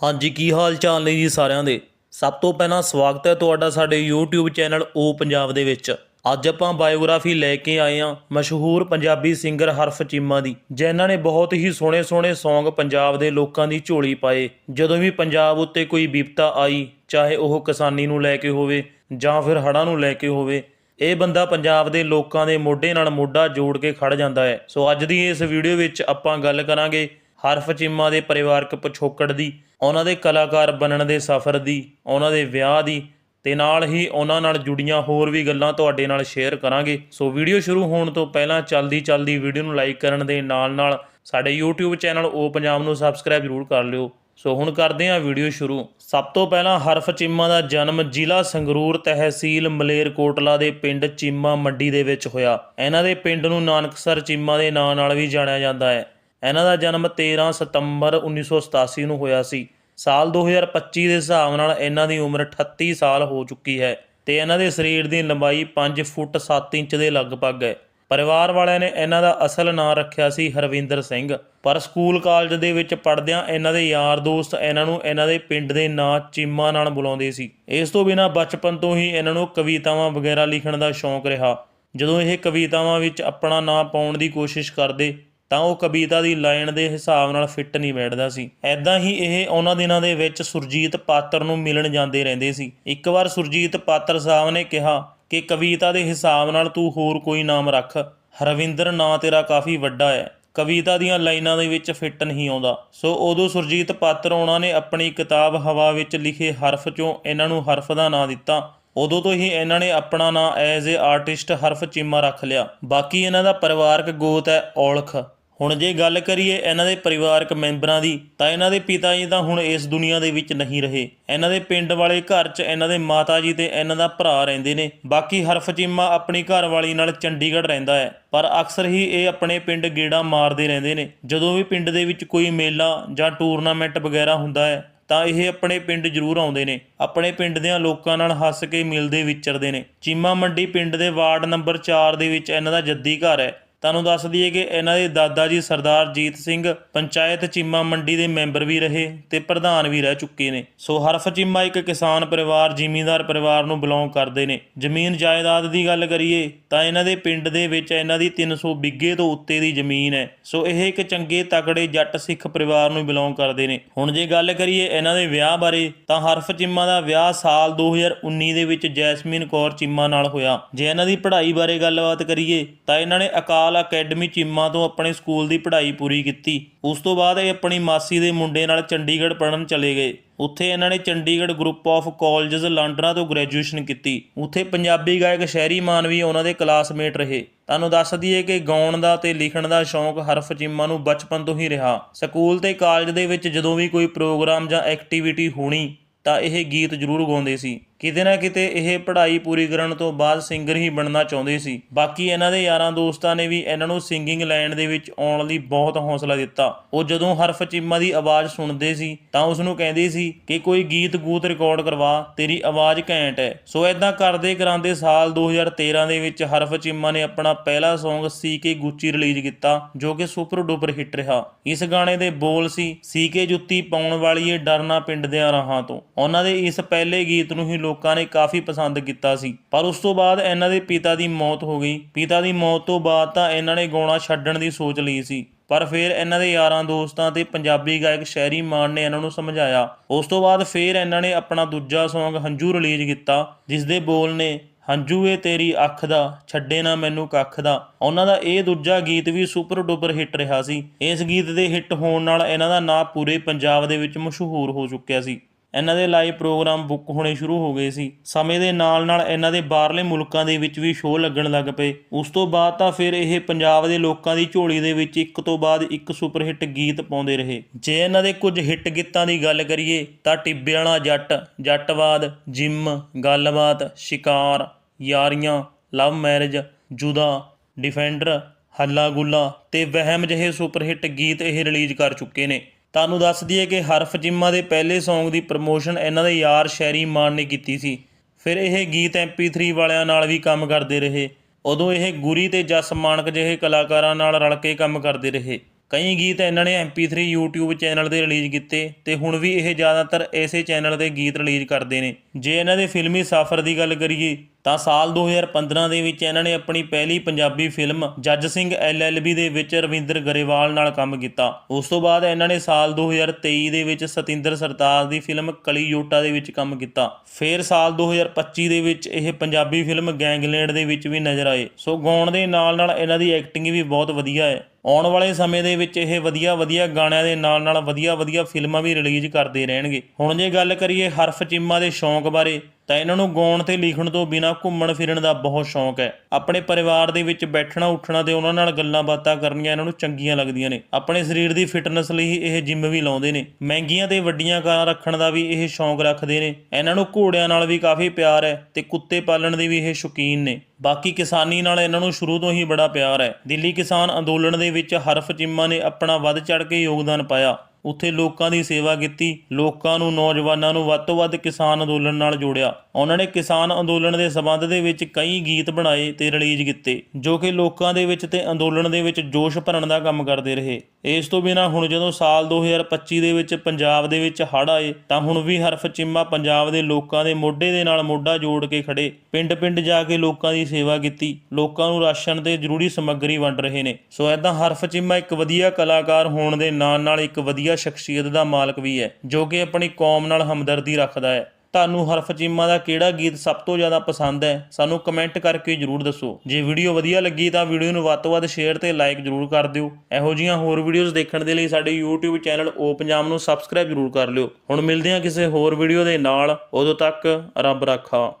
ਹਾਂਜੀ, ਕੀ ਹਾਲ ਚਾਲ ਨੇ ਜੀ ਸਾਰਿਆਂ ਦੇ? ਸਭ ਤੋਂ ਪਹਿਲਾਂ ਸਵਾਗਤ ਹੈ ਤੁਹਾਡਾ ਸਾਡੇ YouTube ਚੈਨਲ ਓ ਪੰਜਾਬ ਦੇ ਵਿੱਚ। ਅੱਜ ਆਪਾਂ ਬਾਇਓਗ੍ਰਾਫੀ ਲੈ ਕੇ ਆਏ ਹਾਂ ਮਸ਼ਹੂਰ ਪੰਜਾਬੀ ਸਿੰਗਰ ਹਰਫ ਚੀਮਾ ਦੀ ਜਿਨ੍ਹਾਂ ਨੇ ਬਹੁਤ ਹੀ ਸੋਹਣੇ ਸੋਹਣੇ Song ਪੰਜਾਬ ਦੇ ਲੋਕਾਂ ਦੀ ਝੋਲੀ ਪਾਏ। ਜਦੋਂ ਵੀ ਪੰਜਾਬ ਉੱਤੇ ਕੋਈ ਵਿਪਤਾ ਆਈ, ਚਾਹੇ ਉਹ ਕਿਸਾਨੀ ਨੂੰ ਲੈ ਕੇ ਹੋਵੇ ਜਾਂ ਫਿਰ ਹੜ੍ਹਾਂ ਨੂੰ ਲੈ ਕੇ ਹੋਵੇ, ਇਹ ਬੰਦਾ ਪੰਜਾਬ ਦੇ ਲੋਕਾਂ ਦੇ ਮੋਢੇ ਨਾਲ ਮੋਢਾ ਜੋੜ ਕੇ ਖੜ ਜਾਂਦਾ ਹੈ। ਸੋ ਅੱਜ ਦੀ ਇਸ ਵੀਡੀਓ ਵਿੱਚ ਆਪਾਂ ਗੱਲ ਕਰਾਂਗੇ ਹਰਫ ਚੀਮਾ ਦੇ ਪਰਿਵਾਰਕ ਪਿਛੋਕੜ ਦੀ ਉਹਨਾਂ ਦੇ ਕਲਾਕਾਰ ਬਣਨ ਦੇ ਸਫ਼ਰ ਦੀ, ਉਹਨਾਂ ਦੇ ਵਿਆਹ ਦੀ ਤੇ ਨਾਲ ਹੀ ਉਹਨਾਂ ਨਾਲ ਜੁੜੀਆਂ ਹੋਰ ਵੀ ਗੱਲਾਂ ਤੁਹਾਡੇ ਨਾਲ ਸ਼ੇਅਰ ਕਰਾਂਗੇ। ਸੋ ਵੀਡੀਓ ਸ਼ੁਰੂ ਹੋਣ ਤੋਂ ਪਹਿਲਾਂ ਚਲਦੀ ਚਲਦੀ ਵੀਡੀਓ ਨੂੰ ਲਾਈਕ ਕਰਨ ਦੇ ਨਾਲ ਨਾਲ ਸਾਡੇ YouTube ਚੈਨਲ ਓ ਪੰਜਾਬ ਨੂੰ ਸਬਸਕ੍ਰਾਈਬ ਜ਼ਰੂਰ ਕਰ ਲਿਓ। ਸੋ ਹੁਣ ਕਰਦੇ ਹਾਂ ਵੀਡੀਓ ਸ਼ੁਰੂ। ਸਭ ਤੋਂ ਪਹਿਲਾਂ ਹਰਫ ਚੀਮਾ ਦਾ ਜਨਮ ਜ਼ਿਲ੍ਹਾ ਸੰਗਰੂਰ ਤਹਿਸੀਲ ਮਲੇਰਕੋਟਲਾ ਦੇ ਪਿੰਡ ਚੀਮਾ ਮੰਡੀ ਦੇ ਵਿੱਚ ਹੋਇਆ। ਇਹਨਾਂ ਦੇ ਪਿੰਡ ਨੂੰ ਨਾਨਕਸਰ ਚੀਮਾ ਦੇ ਨਾਂ ਨਾਲ ਵੀ ਜਾਣਿਆ ਜਾਂਦਾ ਹੈ। ਇਹਨਾਂ ਦਾ ਜਨਮ 13 ਸਤੰਬਰ 1987 ਨੂੰ ਹੋਇਆ ਸੀ। ਸਾਲ 2025 ਦੇ ਹਿਸਾਬ ਨਾਲ ਇਹਨਾਂ ਦੀ ਉਮਰ 38 ਸਾਲ ਹੋ ਚੁੱਕੀ ਹੈ ਤੇ ਇਹਨਾਂ ਦੇ ਸਰੀਰ ਦੀ ਲੰਬਾਈ 5 ਫੁੱਟ 7 ਇੰਚ ਦੇ ਲਗਭਗ ਹੈ। ਪਰਿਵਾਰ ਵਾਲਿਆਂ ਨੇ ਇਹਨਾਂ ਦਾ ਅਸਲ ਨਾਂ ਰੱਖਿਆ ਸੀ ਹਰਵਿੰਦਰ ਸਿੰਘ। ਪਰ ਸਕੂਲ ਕਾਲਜ ਦੇ ਵਿੱਚ ਪੜ੍ਹਦਿਆਂ ਇਹਨਾਂ ਦੇ ਯਾਰ ਦੋਸਤ ਇਹਨਾਂ ਨੂੰ ਇਹਨਾਂ ਦੇ ਪਿੰਡ ਦੇ ਨਾਂ ਚੀਮਾ ਨਾਲ ਬੁਲਾਉਂਦੇ ਸੀ। ਇਸ ਤੋਂ ਬਿਨਾਂ ਬਚਪਨ ਤੋਂ ਹੀ ਇਹਨਾਂ ਨੂੰ ਕਵਿਤਾਵਾਂ ਵਗੈਰਾ ਲਿਖਣ ਦਾ ਸ਼ੌਂਕ ਰਿਹਾ। ਜਦੋਂ ਇਹ ਕਵਿਤਾਵਾਂ ਵਿੱਚ ਆਪਣਾ ਨਾਂ ਪਾਉਣ ਦੀ ਕੋਸ਼ਿਸ਼ ਕਰਦੇ ਤਾਂ ਉਹ ਕਵਿਤਾ ਦੀ ਲਾਈਨ ਦੇ ਹਿਸਾਬ ਨਾਲ ਫਿੱਟ ਨਹੀਂ ਬੈਠਦਾ ਸੀ। ਐਦਾਂ ਹੀ ਇਹ ਉਹਨਾਂ ਦਿਨਾਂ ਦੇ ਵਿੱਚ ਸੁਰਜੀਤ ਪਾਤਰ ਨੂੰ ਮਿਲਣ ਜਾਂਦੇ ਰਹਿੰਦੇ ਸੀ। ਇੱਕ ਵਾਰ ਸੁਰਜੀਤ ਪਾਤਰ ਸਾਹਿਬ ਨੇ ਕਿਹਾ ਕਿ ਕਵਿਤਾ ਦੇ ਹਿਸਾਬ ਨਾਲ ਤੂੰ ਹੋਰ ਕੋਈ ਨਾਮ ਰੱਖ। ਹਰਵਿੰਦਰ, ਨਾਂ ਤੇਰਾ ਕਾਫੀ ਵੱਡਾ ਹੈ। ਕਵਿਤਾ ਦੀਆਂ ਲਾਈਨਾਂ ਦੇ ਵਿੱਚ ਫਿੱਟ ਨਹੀਂ ਆਉਂਦਾ। ਸੋ ਉਦੋਂ ਸੁਰਜੀਤ ਪਾਤਰ ਉਹਨਾਂ ਨੇ ਆਪਣੀ ਕਿਤਾਬ ਹਵਾ ਵਿੱਚ ਲਿਖੇ ਹਰਫ ਚੋਂ ਇਹਨਾਂ ਨੂੰ ਹਰਫ ਦਾ ਨਾਂ ਦਿੱਤਾ। ਉਦੋਂ ਤੋਂ ਹੀ ਇਹਨਾਂ ਨੇ ਆਪਣਾ ਨਾਂ as a artist Haraf Cheema ਰੱਖ ਲਿਆ। ਬਾਕੀ ਇਹਨਾਂ ਦਾ ਪਰਿਵਾਰਕ ਗੋਤ ਹੈ ਔਲਖ। ਹੁਣ ਜੇ ਗੱਲ ਕਰੀਏ ਇਹਨਾਂ ਦੇ ਪਰਿਵਾਰਕ ਮੈਂਬਰਾਂ ਦੀ, ਤਾਂ ਇਹਨਾਂ ਦੇ ਪਿਤਾ ਜੀ ਤਾਂ ਹੁਣ ਇਸ ਦੁਨੀਆ ਦੇ ਵਿੱਚ ਨਹੀਂ ਰਹੇ। ਇਹਨਾਂ ਦੇ ਪਿੰਡ ਵਾਲੇ ਘਰ 'ਚ ਇਹਨਾਂ ਦੇ ਮਾਤਾ ਜੀ ਤੇ ਇਹਨਾਂ ਦਾ ਭਰਾ ਰਹਿੰਦੇ ਨੇ। ਬਾਕੀ ਹਰਫ ਚੀਮਾ ਆਪਣੀ ਘਰਵਾਲੀ ਨਾਲ ਚੰਡੀਗੜ੍ਹ ਰਹਿੰਦਾ ਹੈ। ਪਰ ਅਕਸਰ ਹੀ ਇਹ ਆਪਣੇ ਪਿੰਡ ਗੇੜਾ ਮਾਰਦੇ ਰਹਿੰਦੇ ਨੇ। ਜਦੋਂ ਵੀ ਪਿੰਡ ਦੇ ਵਿੱਚ ਕੋਈ ਮੇਲਾ ਜਾਂ ਟੂਰਨਾਮੈਂਟ ਵਗੈਰਾ ਹੁੰਦਾ ਹੈ, ਤਾਂ ਇਹ ਆਪਣੇ ਪਿੰਡ ਜ਼ਰੂਰ ਆਉਂਦੇ ਨੇ। ਆਪਣੇ ਪਿੰਡ ਦੇ ਲੋਕਾਂ ਨਾਲ ਹੱਸ ਕੇ ਮਿਲਦੇ ਵਿਚਰਦੇ ਨੇ। ਚੀਮਾ ਮੰਡੀ ਪਿੰਡ ਦੇ ਵਾਰਡ ਨੰਬਰ 4 ਦੇ ਵਿੱਚ ਇਹਨਾਂ ਦਾ ਜੱਦੀ ਘਰ ਹੈ। ਤੁਹਾਨੂੰ ਦੱਸ ਦਈਏ ਕਿ ਇਹਨਾਂ ਦੇ ਦਾਦਾ ਜੀ ਸਰਦਾਰ ਜੀਤ ਸਿੰਘ ਪੰਚਾਇਤ ਚੀਮਾ ਮੰਡੀ ਦੇ ਮੈਂਬਰ ਵੀ ਰਹੇ ਤੇ ਪ੍ਰਧਾਨ ਵੀ ਰਹਿ ਚੁੱਕੇ ਨੇ। ਸੋ ਹਰਫ ਚੀਮਾ ਇੱਕ ਕਿਸਾਨ ਪਰਿਵਾਰ, ਜ਼ਿਮੀਂਦਾਰ ਪਰਿਵਾਰ ਨੂੰ ਬਿਲੋਂਗ ਕਰਦੇ ਨੇ। ਜ਼ਮੀਨ ਜਾਇਦਾਦ ਦੀ ਗੱਲ ਕਰੀਏ ਤਾਂ ਇਹਨਾਂ ਦੇ ਪਿੰਡ ਦੇ ਵਿੱਚ ਇਹਨਾਂ ਦੀ 300 ਬਿੱਗੇ ਤੋਂ ਉੱਤੇ ਦੀ ਜ਼ਮੀਨ ਹੈ। ਸੋ ਇਹ ਇੱਕ ਚੰਗੇ ਤਕੜੇ ਜੱਟ ਸਿੱਖ ਪਰਿਵਾਰ ਨੂੰ ਬਿਲੋਂਗ ਕਰਦੇ ਨੇ। ਹੁਣ ਜੇ ਗੱਲ ਕਰੀਏ ਇਹਨਾਂ ਦੇ ਵਿਆਹ ਬਾਰੇ ਤਾਂ ਹਰਫ ਚੀਮਾ ਦਾ ਵਿਆਹ ਸਾਲ 2019 ਦੇ ਵਿੱਚ ਜੈਸਮੀਨ ਕੌਰ ਚੀਮਾ ਨਾਲ ਹੋਇਆ। ਜੇ ਇਹਨਾਂ ਦੀ ਪੜ੍ਹਾਈ ਬਾਰੇ ਗੱਲਬਾਤ ਕਰੀਏ ਤਾਂ ਇਹਨਾਂ ਨੇ ਅਕਾਲ ਅਕੈਡਮੀ ਚੀਮਾ ਤੋਂ ਆਪਣੇ ਸਕੂਲ ਦੀ ਪੜ੍ਹਾਈ ਪੂਰੀ ਕੀਤੀ। ਉਸ ਤੋਂ ਬਾਅਦ ਇਹ ਆਪਣੀ ਮਾਸੀ ਦੇ ਮੁੰਡੇ ਨਾਲ ਚੰਡੀਗੜ੍ਹ ਪੜ੍ਹਨ ਚਲੇ ਗਏ। ਉੱਥੇ ਇਹਨਾਂ ਨੇ Chandigarh group of colleges Landran ਤੋਂ ਗ੍ਰੈਜੂਏਸ਼ਨ ਕੀਤੀ। ਉੱਥੇ ਪੰਜਾਬੀ ਗਾਇਕ ਸ਼ਹਿਰੀ ਮਾਨ ਵੀ ਉਹਨਾਂ ਦੇ ਕਲਾਸਮੇਟ ਰਹੇ। ਤੁਹਾਨੂੰ ਦੱਸ ਦਈਏ ਕਿ ਗਾਉਣ ਦਾ ਤੇ ਲਿਖਣ ਦਾ ਸ਼ੌਂਕ ਹਰਫ ਚੀਮਾ ਨੂੰ ਬਚਪਨ ਤੋਂ ਹੀ ਰਿਹਾ। ਸਕੂਲ ਤੇ ਕਾਲਜ ਦੇ ਵਿੱਚ ਜਦੋਂ ਵੀ ਕੋਈ ਪ੍ਰੋਗਰਾਮ ਜਾਂ ਐਕਟੀਵਿਟੀ ਹੋਣੀ, ਤਾਂ ਇਹ ਗੀਤ ਜ਼ਰੂਰ ਗਾਉਂਦੇ ਸੀ। ਕਿਤੇ ਨਾ ਕਿਤੇ ਇਹ ਪੜ੍ਹਾਈ ਪੂਰੀ ਕਰਨ ਤੋਂ ਬਾਅਦ ਸਿੰਗਰ ਹੀ ਬਣਨਾ ਚਾਹੁੰਦੇ ਸੀ। ਬਾਕੀ ਇਹਨਾਂ ਦੇ ਯਾਰਾਂ ਦੋਸਤਾਂ ਨੇ ਵੀ ਇਹਨਾਂ ਨੂੰ ਸਿੰਗਿੰਗ ਲਾਈਨ ਦੇ ਵਿੱਚ ਆਉਣ ਲਈ ਬਹੁਤ ਹੌਸਲਾ ਦਿੱਤਾ। ਉਹ ਜਦੋਂ ਹਰਫ ਚੀਮਾ ਦੀ ਆਵਾਜ਼ ਸੁਣਦੇ ਸੀ, ਤਾਂ ਉਸ ਨੂੰ ਕਹਿੰਦੇ ਸੀ ਕਿ ਕੋਈ ਗੀਤ ਗੂਤ ਰਿਕਾਰਡ ਕਰਵਾ, ਤੇਰੀ ਆਵਾਜ਼ ਘੈਂਟ ਹੈ। ਸੋ ਐਦਾਂ ਕਰਦੇ ਕਰਾਂਦੇ ਸਾਲ 2013 ਦੇ ਵਿੱਚ ਹਰਫ ਚੀਮਾ ਨੇ ਆਪਣਾ ਪਹਿਲਾ Song ਸੀ ਕੇ ਗੁੱਚੀ ਰਿਲੀਜ਼ ਕੀਤਾ, ਜੋ ਕਿ ਸੁਪਰ ਡੁਪਰ ਹਿੱਟ ਰਿਹਾ। ਇਸ ਗਾਣੇ ਦੇ ਬੋਲ ਸੀ ਸੀ ਕੇ ਜੁੱਤੀ ਪਾਉਣ ਵਾਲੀ ਏ ਡਰਨਾ ਪਿੰਡ ਦੇ ਰਾਹਾਂ ਤੋਂ। ਉਹਨਾਂ ਦੇ ਇਸ ਪਹਿਲੇ ਗੀਤ ਨੂੰ ਹੀ ਲੋਕਾਂ ਨੇ ਕਾਫੀ ਪਸੰਦ ਕੀਤਾ ਸੀ। ਪਰ ਉਸ ਤੋਂ ਬਾਅਦ ਇਹਨਾਂ ਦੇ ਪਿਤਾ ਦੀ ਮੌਤ ਹੋ ਗਈ। ਪਿਤਾ ਦੀ ਮੌਤ ਤੋਂ ਬਾਅਦ ਤਾਂ ਇਹਨਾਂ ਨੇ ਗਾਉਣਾ ਛੱਡਣ ਦੀ ਸੋਚ ਲਈ ਸੀ। ਪਰ ਫਿਰ ਇਹਨਾਂ ਦੇ ਯਾਰਾਂ ਦੋਸਤਾਂ ਤੇ ਪੰਜਾਬੀ ਗਾਇਕ ਸ਼ਹਿਰੀ ਮਾਨ ਨੇ ਇਹਨਾਂ ਨੂੰ ਸਮਝਾਇਆ। ਉਸ ਤੋਂ ਬਾਅਦ ਫਿਰ ਇਹਨਾਂ ਨੇ ਆਪਣਾ ਦੂਜਾ Song ਹੰਝੂ ਰਿਲੀਜ਼ ਕੀਤਾ ਜਿਸ ਦੇ ਬੋਲ ਨੇ, ਹੰਝੂ ਏ ਤੇਰੀ ਅੱਖ ਦਾ, ਛੱਡੇ ਨਾ ਮੈਨੂੰ ਕੱਖ ਦਾ। ਉਹਨਾਂ ਦਾ ਇਹ ਦੂਜਾ ਗੀਤ ਵੀ ਸੁਪਰ ਡੁਪਰ ਹਿੱਟ ਰਿਹਾ ਸੀ। ਇਸ ਗੀਤ ਦੇ ਹਿੱਟ ਹੋਣ ਨਾਲ ਇਹਨਾਂ ਦਾ ਨਾਂ ਪੂਰੇ ਪੰਜਾਬ ਦੇ ਵਿੱਚ ਮਸ਼ਹੂਰ ਹੋ ਚੁੱਕਿਆ ਸੀ। ਇਹਨਾਂ ਦੇ ਲਾਈਵ ਪ੍ਰੋਗਰਾਮ ਬੁੱਕ ਹੋਣੇ ਸ਼ੁਰੂ ਹੋ ਗਏ ਸੀ। ਸਮੇਂ ਦੇ ਨਾਲ ਨਾਲ ਇਹਨਾਂ ਦੇ ਬਾਹਰਲੇ ਮੁਲਕਾਂ ਦੇ ਵਿੱਚ ਵੀ ਸ਼ੋਅ ਲੱਗਣ ਲੱਗ ਪਏ। ਉਸ ਤੋਂ ਬਾਅਦ ਤਾਂ ਫਿਰ ਇਹ ਪੰਜਾਬ ਦੇ ਲੋਕਾਂ ਦੀ ਝੋਲੀ ਦੇ ਵਿੱਚ ਇੱਕ ਤੋਂ ਬਾਅਦ ਇੱਕ ਸੁਪਰ ਹਿੱਟ ਗੀਤ ਪਾਉਂਦੇ ਰਹੇ। ਜੇ ਇਹਨਾਂ ਦੇ ਕੁਝ ਹਿੱਟ ਗੀਤਾਂ ਦੀ ਗੱਲ ਕਰੀਏ, ਤਾਂ ਟਿੱਬੇ ਵਾਲਾ ਜੱਟ, ਜੱਟਵਾਦ, ਜਿਮ, ਗੱਲਬਾਤ, ਸ਼ਿਕਾਰ, ਯਾਰੀਆਂ ਲਵ ਮੈਰਿਜ ਜੁਦਾ ਡਿਫੈਂਡਰ ਹੱਲਾ ਗੁੱਲਾ ਤੇ ਵਹਿਮ ਜਿਹੇ ਸੁਪਰ ਹਿੱਟ ਗੀਤ ਇਹ ਰਿਲੀਜ਼ ਕਰ ਚੁੱਕੇ ਨੇ। ਤੁਹਾਨੂੰ ਦੱਸ ਦਈਏ ਕਿ ਹਰਫ ਜਿੰਮਾ ਦੇ ਪਹਿਲੇ Song ਦੀ ਪ੍ਰਮੋਸ਼ਨ ਇਹਨਾਂ ਦੇ ਯਾਰ ਸ਼ੈਰੀ ਮਾਨ ਨੇ ਕੀਤੀ ਸੀ। ਫਿਰ ਇਹ ਗੀਤ MP3 ਵਾਲਿਆਂ ਨਾਲ ਵੀ ਕੰਮ ਕਰਦੇ ਰਹੇ। ਉਦੋਂ ਇਹ ਗੁਰੀ ਤੇ ਜਸ ਮਾਨਕ ਜਿਹੇ ਕਲਾਕਾਰਾਂ ਨਾਲ ਰਲ ਕੇ ਕੰਮ ਕਰਦੇ ਰਹੇ। ਕਈ ਗੀਤ ਇਹਨਾਂ ਨੇ MP3 YouTube ਚੈਨਲ ਤੇ ਰਿਲੀਜ਼ ਕੀਤੇ ਤੇ ਹੁਣ ਵੀ ਇਹ ਜ਼ਿਆਦਾਤਰ ਇਸੇ ਚੈਨਲ ਤੇ ਗੀਤ ਰਿਲੀਜ਼ ਕਰਦੇ ਨੇ। ਜੇ ਇਹਨਾਂ ਦੇ ਫਿਲਮੀ ਸਫ਼ਰ ਦੀ ਗੱਲ ਕਰੀਏ, ਤਾਂ ਸਾਲ 2015 ਦੇ ਵਿੱਚ ਇਹਨਾਂ ਨੇ ਆਪਣੀ ਪਹਿਲੀ ਪੰਜਾਬੀ ਫਿਲਮ ਜੱਜ ਸਿੰਘ LLB ਦੇ ਵਿੱਚ ਰਵਿੰਦਰ ਗਰੇਵਾਲ ਨਾਲ ਕੰਮ ਕੀਤਾ। ਉਸ ਤੋਂ ਬਾਅਦ ਇਹਨਾਂ ਨੇ ਸਾਲ 2023 ਦੇ ਵਿੱਚ ਸਤਿੰਦਰ ਸਰਤਾਜ ਦੀ ਫਿਲਮ ਕਲੀ ਜੋਟਾ ਦੇ ਵਿੱਚ ਕੰਮ ਕੀਤਾ। ਫਿਰ ਸਾਲ 2025 ਦੇ ਵਿੱਚ ਇਹ ਪੰਜਾਬੀ ਫਿਲਮ ਗੈਂਗਲੈਂਡ ਦੇ ਵਿੱਚ ਵੀ ਨਜ਼ਰ ਆਏ। ਸੋ ਗਾਉਣ ਦੇ ਨਾਲ ਨਾਲ ਇਹਨਾਂ ਦੀ ਐਕਟਿੰਗ ਵੀ ਬਹੁਤ ਵਧੀਆ ਹੈ। ਆਉਣ ਵਾਲੇ ਸਮੇਂ ਦੇ ਵਿੱਚ ਇਹ ਵਧੀਆ ਵਧੀਆ ਗਾਣਿਆਂ ਦੇ ਨਾਲ ਨਾਲ ਵਧੀਆ ਵਧੀਆ ਫਿਲਮਾਂ ਵੀ ਰਿਲੀਜ਼ ਕਰਦੇ ਰਹਿਣਗੇ। ਹੁਣ ਜੇ ਗੱਲ ਕਰੀਏ ਹਰਫ ਚੀਮਾ ਦੇ ਸ਼ੌਂਕ ਬਾਰੇ ਤਾਂ ਇਹਨਾਂ ਨੂੰ ਗਾਉਣ ਤੇ ਲਿਖਣ ਤੋਂ ਬਿਨਾਂ ਘੁੰਮਣ ਫਿਰਨ ਦਾ ਬਹੁਤ ਸ਼ੌਂਕ ਹੈ। ਆਪਣੇ ਪਰਿਵਾਰ ਦੇ ਵਿੱਚ ਬੈਠਣਾ ਉੱਠਣਾ ਤੇ ਉਹਨਾਂ ਨਾਲ ਗੱਲਾਂ ਬਾਤਾਂ ਕਰਨੀਆਂ ਇਹਨਾਂ ਨੂੰ ਚੰਗੀਆਂ ਲੱਗਦੀਆਂ ਨੇ। ਆਪਣੇ ਸਰੀਰ ਦੀ ਫਿਟਨੈਸ ਲਈ ਇਹ ਜਿਮ ਵੀ ਲਾਉਂਦੇ ਨੇ। ਮਹਿੰਗੀਆਂ ਤੇ ਵੱਡੀਆਂ ਕਾਰਾਂ ਰੱਖਣ ਦਾ ਵੀ ਇਹ ਸ਼ੌਂਕ ਰੱਖਦੇ ਨੇ। ਇਹਨਾਂ ਨੂੰ ਘੋੜਿਆਂ ਨਾਲ ਵੀ ਕਾਫੀ ਪਿਆਰ ਹੈ ਤੇ ਕੁੱਤੇ ਪਾਲਣ ਦੇ ਵੀ ਇਹ ਸ਼ੌਕੀਨ ਨੇ। ਬਾਕੀ ਕਿਸਾਨੀ ਨਾਲ ਇਹਨਾਂ ਨੂੰ ਸ਼ੁਰੂ ਤੋਂ ਹੀ ਬੜਾ ਪਿਆਰ ਹੈ। ਦਿੱਲੀ ਕਿਸਾਨ ਅੰਦੋਲਨ ਦੇ ਵਿੱਚ ਹਰਫ ਚੀਮਾ ਨੇ ਆਪਣਾ ਵੱਧ ਚੜ ਕੇ ਯੋਗਦਾਨ ਪਾਇਆ। ਉੱਥੇ ਲੋਕਾਂ ਦੀ ਸੇਵਾ ਕੀਤੀ, ਲੋਕਾਂ ਨੂੰ, ਨੌਜਵਾਨਾਂ ਨੂੰ ਵੱਧ ਤੋਂ ਵੱਧ ਕਿਸਾਨ ਅੰਦੋਲਨ ਨਾਲ ਜੋੜਿਆ। ਉਹਨਾਂ ਨੇ ਕਿਸਾਨ ਅੰਦੋਲਨ ਦੇ ਸਬੰਧ ਦੇ ਵਿੱਚ ਕਈ ਗੀਤ ਬਣਾਏ ਤੇ ਰਿਲੀਜ਼ ਕੀਤੇ, ਜੋ ਕਿ ਲੋਕਾਂ ਦੇ ਵਿੱਚ ਤੇ ਅੰਦੋਲਨ ਦੇ ਵਿੱਚ ਜੋਸ਼ ਭਰਨ ਦਾ ਕੰਮ ਕਰਦੇ ਰਹੇ। ਇਸ ਤੋਂ ਬਿਨਾਂ ਹੁਣ ਜਦੋਂ ਸਾਲ 2025 ਦੇ ਵਿੱਚ ਪੰਜਾਬ ਦੇ ਵਿੱਚ ਹੜ੍ਹ ਆਏ, ਤਾਂ ਹੁਣ ਵੀ ਹਰਫ ਚਿੰਮਾ ਪੰਜਾਬ ਦੇ ਲੋਕਾਂ ਦੇ ਮੋਢੇ ਦੇ ਨਾਲ ਮੋਢਾ ਜੋੜ ਕੇ ਖੜੇ ਪਿੰਡ-ਪਿੰਡ ਜਾ ਕੇ ਲੋਕਾਂ ਦੀ ਸੇਵਾ ਕੀਤੀ, ਲੋਕਾਂ ਨੂੰ ਰਾਸ਼ਨ ਤੇ ਜ਼ਰੂਰੀ ਸਮੱਗਰੀ ਵੰਡ ਰਹੇ ਨੇ। ਸੋ ਐਦਾਂ ਹਰਫ ਚਿੰਮਾ ਇੱਕ ਵਧੀਆ ਕਲਾਕਾਰ ਹੋਣ ਦੇ ਨਾਲ ਨਾਲ ਇੱਕ ਵਧੀਆ ਸ਼ਖਸੀਅਤ ਦਾ ਮਾਲਕ ਵੀ ਹੈ, ਜੋ ਕਿ ਆਪਣੀ ਕੌਮ ਨਾਲ ਹਮਦਰਦੀ ਰੱਖਦਾ ਹੈ। ਤੁਹਾਨੂੰ ਹਰਫ ਚੀਮਾ ਦਾ ਕਿਹੜਾ ਗੀਤ ਸਭ ਤੋਂ ਜ਼ਿਆਦਾ ਪਸੰਦ ਹੈ, ਸਾਨੂੰ ਕਮੈਂਟ ਕਰਕੇ ਜਰੂਰ ਦੱਸੋ। ਜੇ ਵੀਡੀਓ ਵਧੀਆ ਲੱਗੀ ਤਾਂ ਵੀਡੀਓ ਨੂੰ ਵੱਧ ਤੋਂ ਵੱਧ ਸ਼ੇਅਰ ਤੇ ਲਾਈਕ ਜਰੂਰ ਕਰ ਦਿਓ। ਇਹੋ ਜਿਹੀਆਂ ਹੋਰ ਵੀਡੀਓਜ਼ ਦੇਖਣ ਦੇ ਲਈ ਸਾਡੇ YouTube ਚੈਨਲ ਓ ਪੰਜਾਬ ਨੂੰ ਸਬਸਕ੍ਰਾਈਬ ਜਰੂਰ ਕਰ ਲਿਓ। ਹੁਣ ਮਿਲਦੇ ਹਾਂ ਕਿਸੇ ਹੋਰ ਵੀਡੀਓ ਦੇ ਨਾਲ। ਉਦੋਂ ਤੱਕ ਰੱਬ ਰਾਖਾ।